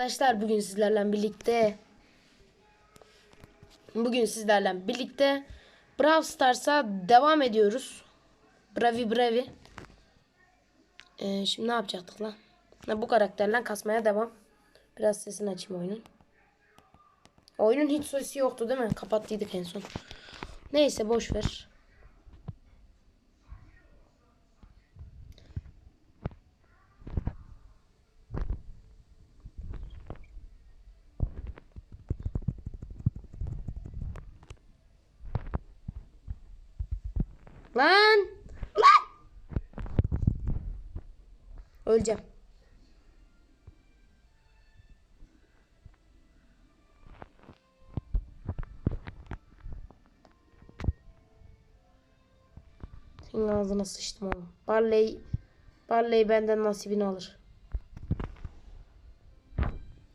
Arkadaşlar bugün sizlerle birlikte bugün sizlerle birlikte Brawl Stars'a devam ediyoruz. Bravi bravi. Ee, şimdi ne yapacaktık lan? Ha, bu karakterle kasmaya devam. Biraz sesini açayım oyunun. Oyunun hiç sesi yoktu değil mi? Kapattıydık en son. Neyse boş ver. Lan! Lan! Öleceğim. Senin ağzına sıçtım oğlum. Barley, Barley benden nasibini alır.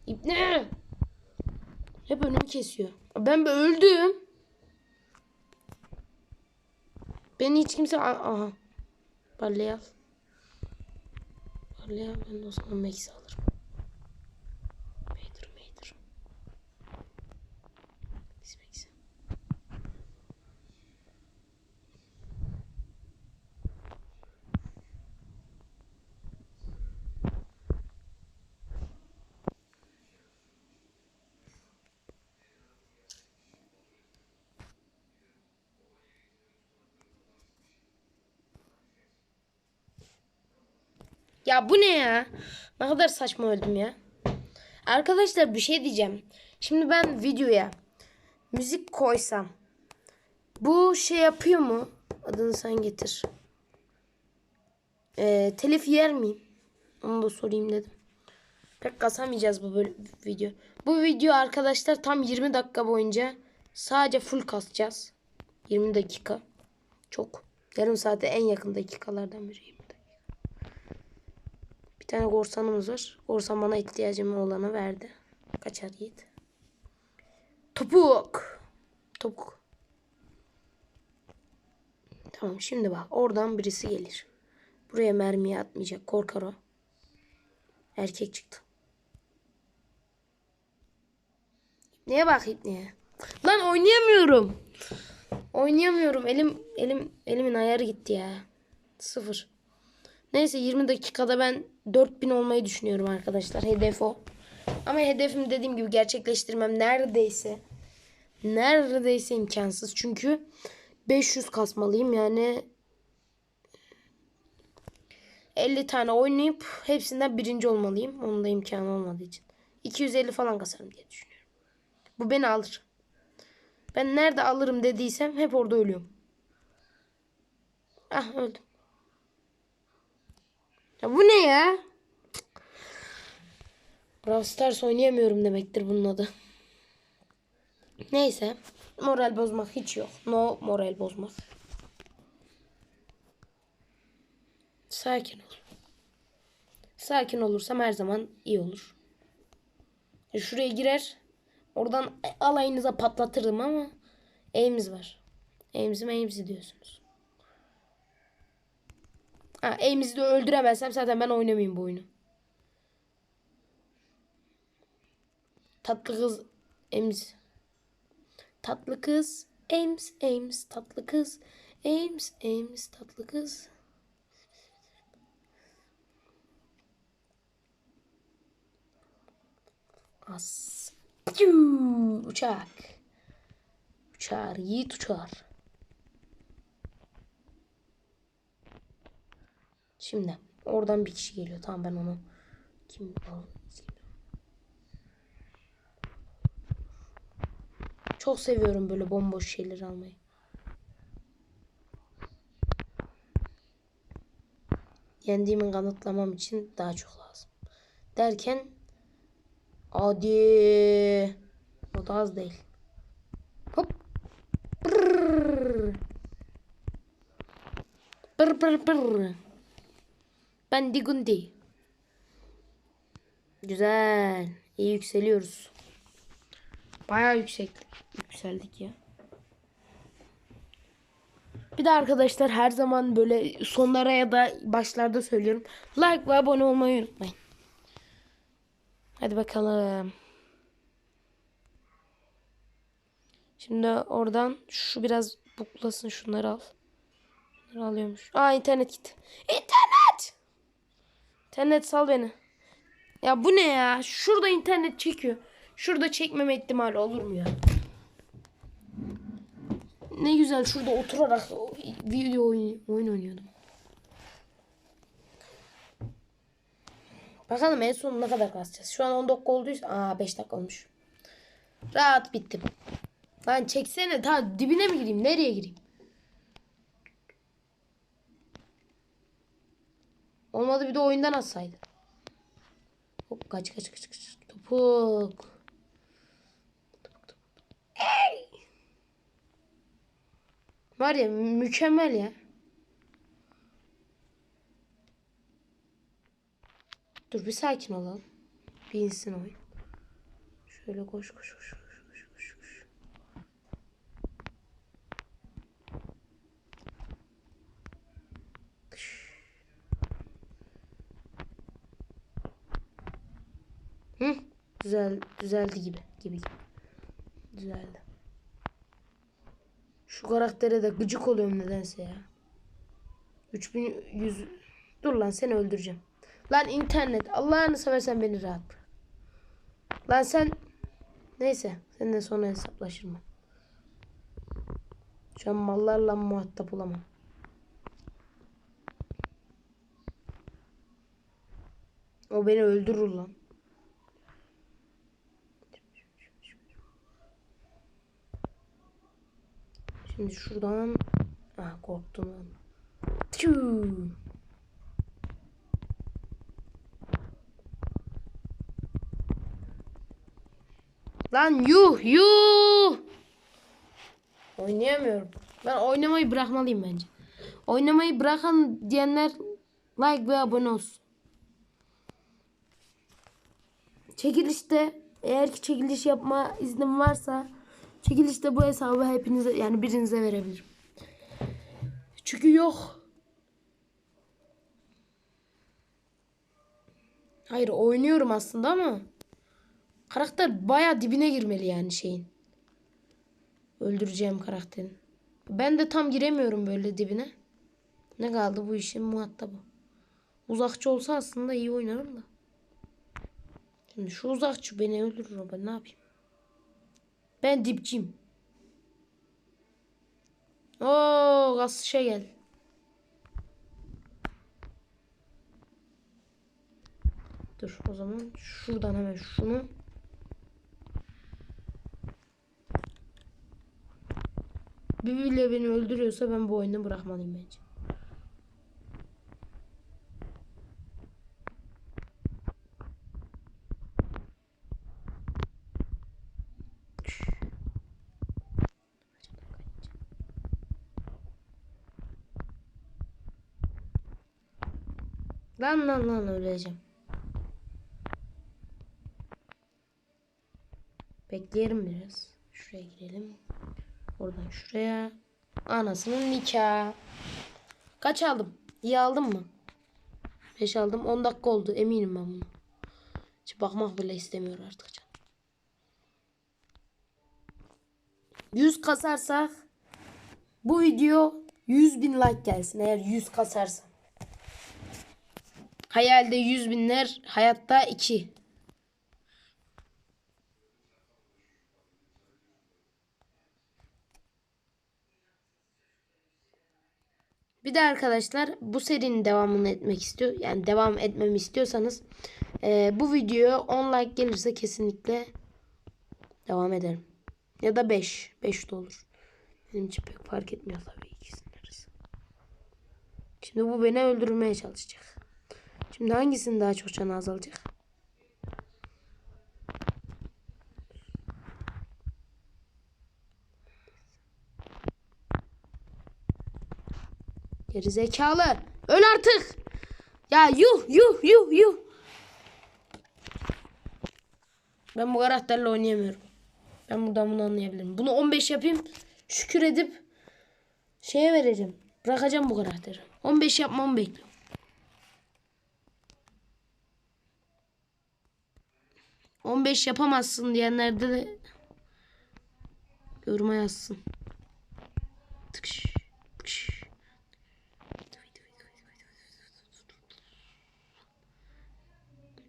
İbne! Hep önümü kesiyor. Ben bir öldüm. Beni hiç kimse... Aha. Barley al. Barley al. Ben de o zaman Max'i alırım. Meydir meydir. Biz Max'i. Ya bu ne ya? Ne kadar saçma öldüm ya. Arkadaşlar bir şey diyeceğim. Şimdi ben videoya müzik koysam bu şey yapıyor mu? Adını sen getir. Ee, telif yer miyim? Onu da sorayım dedim. Pek kasamayacağız bu böyle video. Bu video arkadaşlar tam 20 dakika boyunca sadece full kasacağız. 20 dakika. Çok. Yarım saate en yakın dakikalardan biri. 20 dakika. Bir tane korsanımız var. Korsan bana ihtiyacım olanı verdi. Kaçar yiğit. Topuk. Topuk. Tamam şimdi bak. Oradan birisi gelir. Buraya mermiyi atmayacak. Korkar o. Erkek çıktı. Neye bak neye? Lan oynayamıyorum. Oynayamıyorum. Elim elim elimin ayarı gitti ya. Sıfır. Neyse 20 dakikada ben 4000 olmayı düşünüyorum arkadaşlar. Hedef o. Ama hedefim dediğim gibi gerçekleştirmem neredeyse neredeyse imkansız. Çünkü 500 kasmalıyım. Yani 50 tane oynayıp hepsinden birinci olmalıyım. Onun da imkanı olmadığı için. 250 falan kasarım diye düşünüyorum. Bu beni alır. Ben nerede alırım dediysem hep orada ölüyorum. Ah öldüm. Ya bu ne ya? Brawl oynayamıyorum demektir bunun adı. Neyse. Moral bozmak hiç yok. No moral bozmak. Sakin ol. Sakin olursam her zaman iyi olur. E, Şuraya girer. Oradan alayınıza patlatırım ama eğimiz var. Eğimizi eğimizi diyorsunuz. Ha, Ames'i de öldüremezsem zaten ben oynamayayım bu oyunu. Tatlı kız Ames. Tatlı kız Ames Ames tatlı kız Ames Ames tatlı kız. As. Uçak. Uçar. Yiğit uçar. Şimdi oradan bir kişi geliyor. Tamam ben onu kim? Çok seviyorum böyle bomboş şeyleri almayı. Yendiğimi kanıtlamam için daha çok lazım. Derken hadi o da az değil. Hop. Brrr. Brr brr brr. Ben Digundi. Güzel. İyi yükseliyoruz. Bayağı yüksek yükseldik ya. Bir de arkadaşlar her zaman böyle sonlara ya da başlarda söylüyorum. Like ve abone olmayı unutmayın. Hadi bakalım. Şimdi oradan şu biraz buklasın şunları al. Şunları alıyormuş. Aa internet gitti. İnternet! İnternet sal beni. Ya bu ne ya? Şurada internet çekiyor. Şurada çekmeme ihtimali olur mu ya? Ne güzel şurada oturarak video oyun, oynuyordum. Bakalım en son ne kadar kasacağız. Şu an 10 dakika olduysa. Aa 5 dakika olmuş. Rahat bittim. Lan çeksene ta dibine mi gireyim? Nereye gireyim? Olmadı bir de oyundan atsaydı. Hop kaç kaç kaç kaç. Topuk. Ey! Var ya mükemmel ya. Dur bir sakin olalım. Bir insin oyun. Şöyle koş koş koş koş. Kış. Hı, güzel düzeldi gibi gibi. Düzeldi. Şu karaktere de gıcık oluyorum nedense ya. 3100 Dur lan seni öldüreceğim. Lan internet Allah'ını seversen beni rahat bırak. Lan sen neyse seninle sonra hesaplaşırım. Şu an mallarla muhatap olamam. O beni öldürür lan. Şimdi şuradan ah korktum lan. Tüh. Lan yuh yuh. Oynayamıyorum. Ben oynamayı bırakmalıyım bence. Oynamayı bırakan diyenler like ve abone olsun. Çekilişte eğer ki çekiliş yapma iznim varsa çekilişte bu hesabı hepinize yani birinize verebilirim. Çünkü yok. Hayır oynuyorum aslında ama karakter baya dibine girmeli yani şeyin. Öldüreceğim karakterin. Ben de tam giremiyorum böyle dibine. Ne kaldı bu işin muhatabı. Uzakçı olsa aslında iyi oynarım da. Şimdi şu uzakçı beni öldürür ben ne yapayım? Ben dipçiyim. Oo gaz şey gel. Dur o zaman şuradan hemen şunu. Birbiriyle beni öldürüyorsa ben bu oyunu bırakmalıyım bence. Lan lan lan öleceğim. Bekleyelim biraz. Şuraya girelim. Oradan şuraya. Anasının nikahı. Kaç aldım? İyi aldım mı? 5 aldım. 10 dakika oldu. Eminim ben bunu. Hiç bakmak bile istemiyor artık canım. 100 kasarsak bu video 100 bin like gelsin. Eğer 100 kasarsam. Hayalde 100 binler, hayatta 2. Bir de arkadaşlar bu serinin devamını etmek istiyor. Yani devam etmemi istiyorsanız e, bu videoya 10 like gelirse kesinlikle devam ederim. Ya da 5. 5 de olur. Benim için pek fark etmiyor tabii ikisinin arası. Şimdi bu beni öldürmeye çalışacak. Şimdi hangisinin daha çok canı azalacak? Geri zekalı. Öl artık. Ya yuh yuh yuh yuh. Ben bu karakterle oynayamıyorum. Ben buradan bunu anlayabilirim. Bunu 15 yapayım. Şükür edip şeye vereceğim. Bırakacağım bu karakteri. 15 yapmamı bekliyorum. 15 yapamazsın diyenlerde de yoruma yazsın. Tıkış.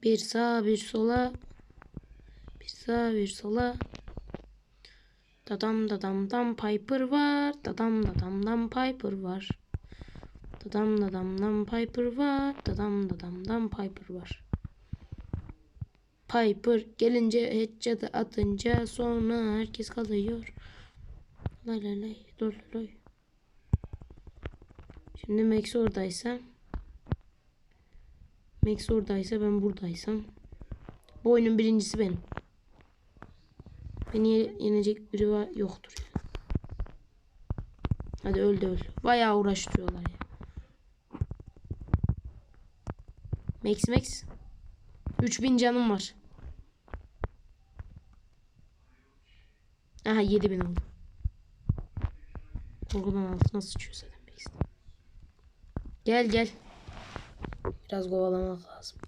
Bir sağa bir sola. Bir sağa bir sola. Dadam dadam dam Piper var. Dadam dadam dam Piper var. Dadam dadam dam Piper var. Dadam dadam dam Piper var. Piper gelince headshot'ı atınca sonra herkes kalıyor. Lay lay lay lay lay. Şimdi Max oradaysa Max oradaysa ben buradaysam bu oyunun birincisi benim. Beni ye- yenecek biri var yoktur. Hadi öl de öl. Bayağı uğraştırıyorlar ya. Max Max. 3000 canım var. Aha 7000 oldu. Korkudan altına sıçıyor zaten. Gel gel. Biraz kovalamak lazım.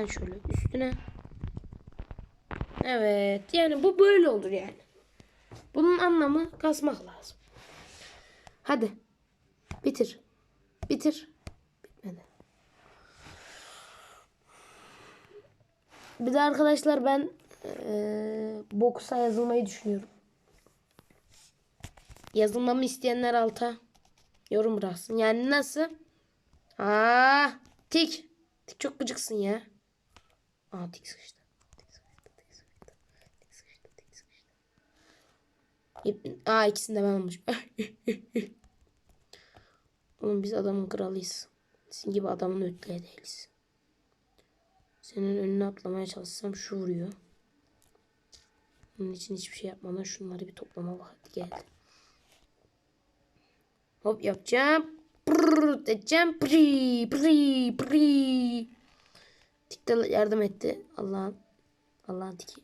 Hemen şöyle üstüne. Evet. Yani bu böyle olur yani. Bunun anlamı kasmak lazım. Hadi. Bitir. Bitir. Bitmedi. Bir de arkadaşlar ben eee boksa yazılmayı düşünüyorum. Yazılmamı isteyenler alta yorum bıraksın. Yani nasıl? Aa, tik. Tik çok gıcıksın ya. Aa tik sıkıştı. Tik sıkıştı, tik sıkıştı. Tik sıkıştı, tik sıkıştı. Aa ikisini de ben almışım. Oğlum biz adamın kralıyız. Sizin gibi adamın ötleği değiliz. Senin önüne atlamaya çalışsam şu vuruyor. Bunun için hiçbir şey yapmadan şunları bir toplama vakti geldi. Hop yapacağım. Brrr edeceğim. Pri pri pri. Tik de yardım etti. Allah'ın Allah'ın tiki.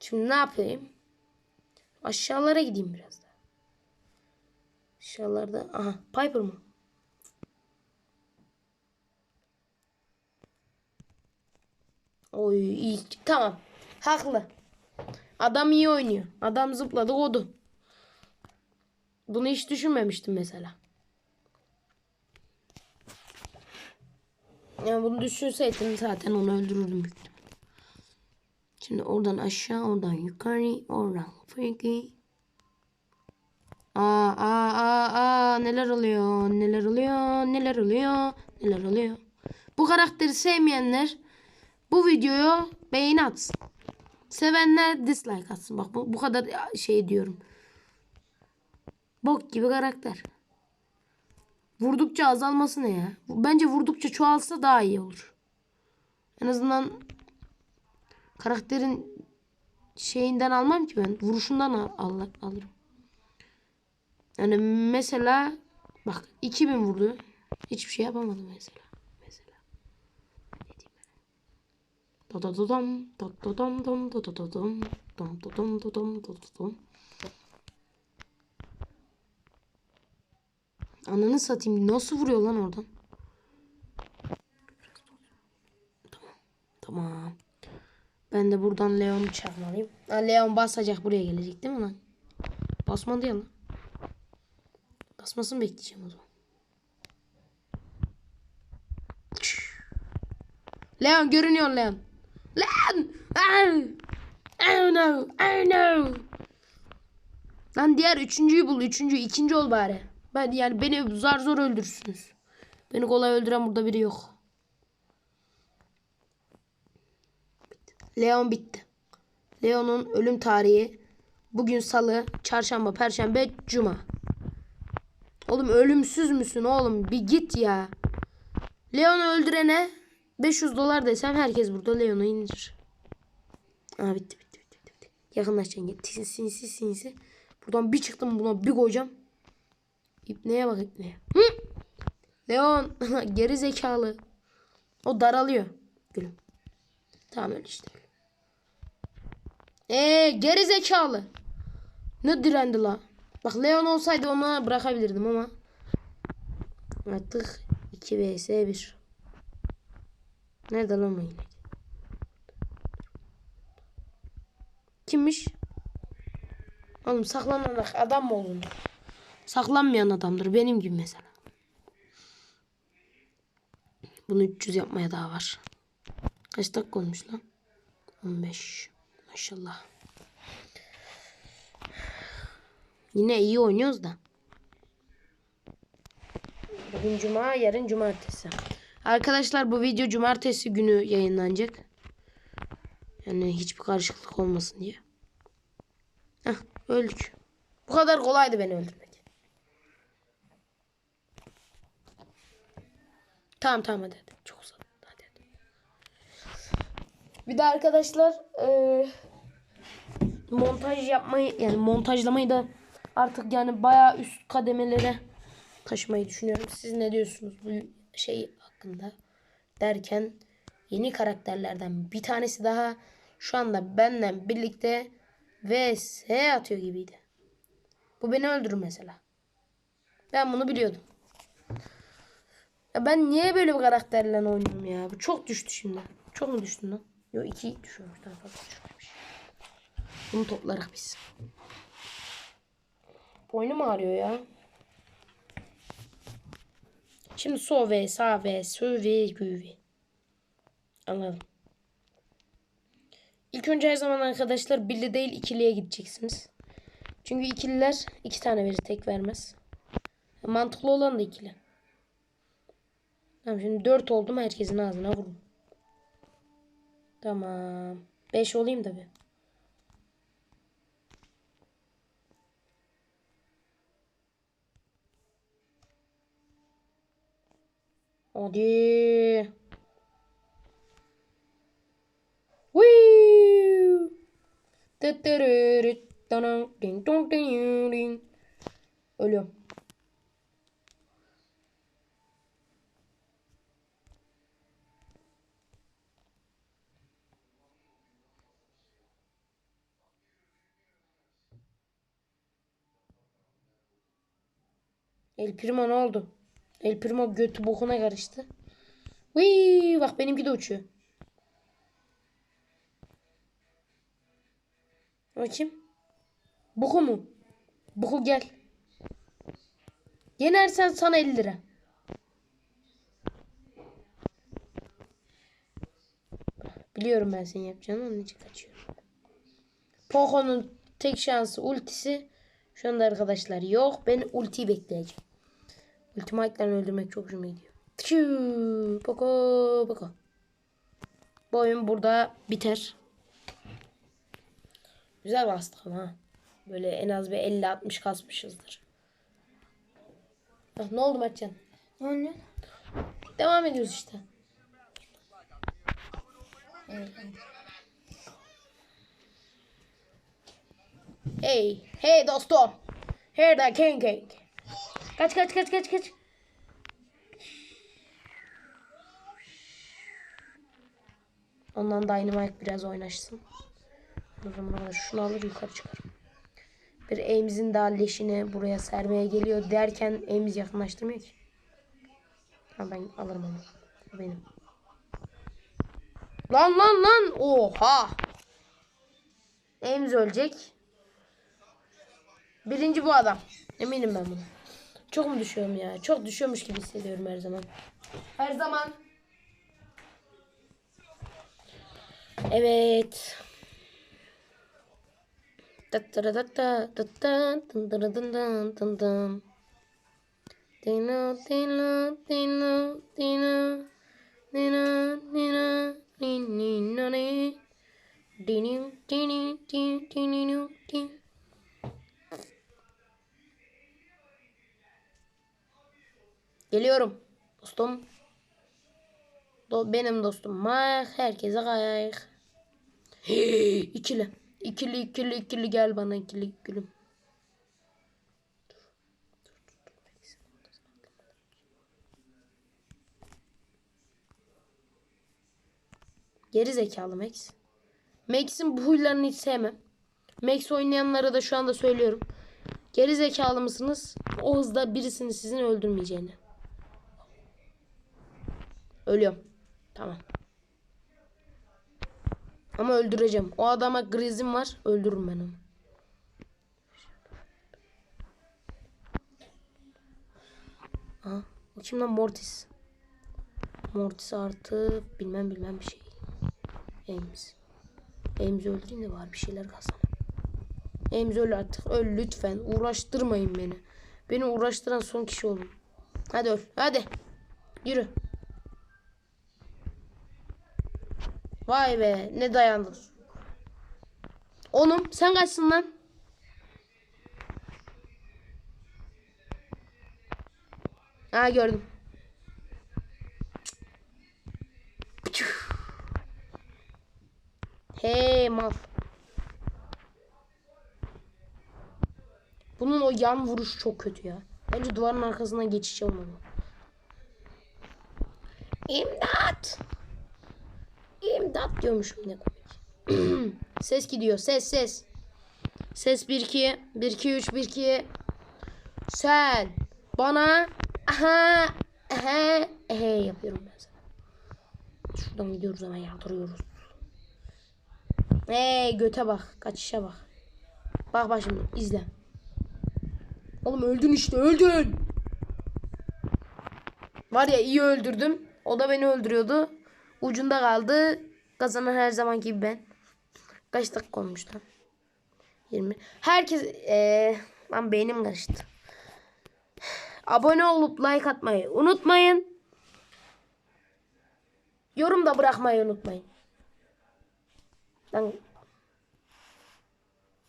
Şimdi ne yapayım? Aşağılara gideyim biraz daha. Aşağılarda. Aha Piper mı? Oy iyi. Tamam. Haklı. Adam iyi oynuyor. Adam zıpladı kodu. Bunu hiç düşünmemiştim mesela. Yani bunu düşünseydim zaten onu öldürürdüm. Şimdi oradan aşağı, oradan yukarı, oradan freaky. Aa, aa, aa, aa, neler oluyor, neler oluyor, neler oluyor, neler oluyor. Bu karakteri sevmeyenler bu videoyu beğeni atsın. Sevenler dislike atsın. Bak bu, bu kadar şey diyorum. Bok gibi karakter. Vurdukça azalması ne ya? Bence vurdukça çoğalsa daha iyi olur. En azından karakterin şeyinden almam ki ben. Vuruşundan al, al- alırım. Yani mesela bak 2000 vurdu. Hiçbir şey yapamadım mesela. Mesela. Ne diyeyim ben? Da da da dam da da dam dam da da da dam dam da dam da dam da da dam. Ananı satayım. Nasıl vuruyor lan oradan? Tamam. Tamam. Ben de buradan Leon'u çağırmalıyım. Ha, Leon basacak buraya gelecek değil mi lan? Basmadı ya lan. Basmasını bekleyeceğim o zaman. Leon görünüyor Leon. Leon! Oh, oh no! Oh no! Lan diğer üçüncüyü bul. Üçüncü, ikinci ol bari. Ben yani beni zar zor öldürürsünüz. Beni kolay öldüren burada biri yok. Leon bitti. Leon'un ölüm tarihi bugün salı, çarşamba, perşembe, cuma. Oğlum ölümsüz müsün oğlum? Bir git ya. Leon'u öldürene 500 dolar desem herkes burada Leon'u indirir. Aa bitti bitti bitti. bitti. Yakınlaşacaksın. Sinsi sinsi. Buradan bir çıktım buna bir koyacağım. İpneye bak ipneye. Hı! Leon geri zekalı. O daralıyor. Gülüm. Tamam öyle işte. Eee geri zekalı. Ne direndi la? Bak Leon olsaydı ona bırakabilirdim ama. Artık 2 vs 1. Nerede lan o yine? Kimmiş? Oğlum saklanarak adam mı olun? Saklanmayan adamdır benim gibi mesela. Bunu 300 yapmaya daha var. Kaç dakika olmuş lan? 15. Maşallah. Yine iyi oynuyoruz da. Bugün cuma, yarın cumartesi. Arkadaşlar bu video cumartesi günü yayınlanacak. Yani hiçbir karışıklık olmasın diye. Heh, öldük. Bu kadar kolaydı beni öldürmek. Tamam tamam hadi hadi. Çok uzadı. Hadi hadi. Bir de arkadaşlar eee, montaj yapmayı yani montajlamayı da artık yani bayağı üst kademelere taşımayı düşünüyorum. Siz ne diyorsunuz bu şey hakkında? Derken yeni karakterlerden bir tanesi daha şu anda benden birlikte vs atıyor gibiydi. Bu beni öldürür mesela. Ben bunu biliyordum. Ya ben niye böyle bir karakterle oynuyorum ya? Bu çok düştü şimdi. Çok mu düştü lan? Yok iki düşüyormuş. Daha fazla düşürmüş. Bunu toplarak biz. Boynum ağrıyor ya. Şimdi sol ve sağ ve sö ve gü ve. Anladım. İlk önce her zaman arkadaşlar birli değil ikiliye gideceksiniz. Çünkü ikililer iki tane verir tek vermez. Mantıklı olan da ikili. Tamam şimdi 4 oldum herkesin ağzına vurun. Tamam. 5 olayım da bir. Hadi. Ölüyorum. El Primo ne oldu? El Primo götü bokuna karıştı. Vii, bak benimki de uçuyor. Kim? Buku mu? Buku gel. Yenersen sana 50 lira. Biliyorum ben senin yapacağını onun için kaçıyorum. Poco'nun tek şansı ultisi şu anda arkadaşlar yok. Ben ultiyi bekleyeceğim. Ultimite'den öldürmek çok hoşuma gidiyor. Tşuu, Poco, Poco. Bu oyun burada biter. Güzel bastık ama ha. Böyle en az bir 50-60 kasmışızdır. Ah, ne oldu Mertcan? Ne oluyor? Devam ediyoruz işte. Evet. Hey, hey dostum. Here the king king. Kaç kaç kaç kaç kaç. Ondan Dynamite biraz oynaşsın. O zaman da şunu alır yukarı çıkarım. Bir Ames'in daha leşini buraya sermeye geliyor derken Ames yakınlaştırmıyor ki. Ha ben alırım onu. O benim. Lan lan lan. Oha. Ames ölecek. Birinci bu adam. Eminim ben buna. Çok mu düşüyorum ya? Çok düşüyormuş gibi hissediyorum her zaman. Her zaman. Evet. Tındım. Dino, dino, dino, dino, dino, dino, dino, dino, dino, dino, dino, dino, dino. Geliyorum. Dostum. Do benim dostum. Mah herkese kayak. Hey, ikili. İkili ikili ikili gel bana ikili gülüm. Geri zekalı Max. Max'in bu huylarını hiç sevmem. Max oynayanlara da şu anda söylüyorum. Geri zekalı mısınız? Oğuz'da birisini sizin öldürmeyeceğini. Ölüyorum. Tamam. Ama öldüreceğim. O adama grizim var. Öldürürüm ben onu. Aha. O Mortis? Mortis artı bilmem bilmem bir şey. Ames. Ames'i öldüreyim de var bir şeyler kazanayım. Ames öl artık. Öl lütfen. Uğraştırmayın beni. Beni uğraştıran son kişi olun. Hadi öl. Hadi. Yürü. Vay be. Ne dayandın. Oğlum sen kaçsın lan? Ha gördüm. Hey mal. Bunun o yan vuruş çok kötü ya. Bence duvarın arkasından geçiş olmalı. İmdat. İmdat diyormuşum ne komik. ses gidiyor. Ses ses. Ses 1 2 1 2 3 1 2 Sen bana aha aha ehe yapıyorum ben sana. Şuradan gidiyoruz hemen yardırıyoruz. Hey göte bak. Kaçışa bak. Bak bak şimdi izle. Oğlum öldün işte öldün. Var ya iyi öldürdüm. O da beni öldürüyordu. Ucunda kaldı. Kazanan her zaman gibi ben. Kaç dakika olmuş lan? 20. Herkes ee, lan beynim karıştı. Abone olup like atmayı unutmayın. Yorum da bırakmayı unutmayın. Lan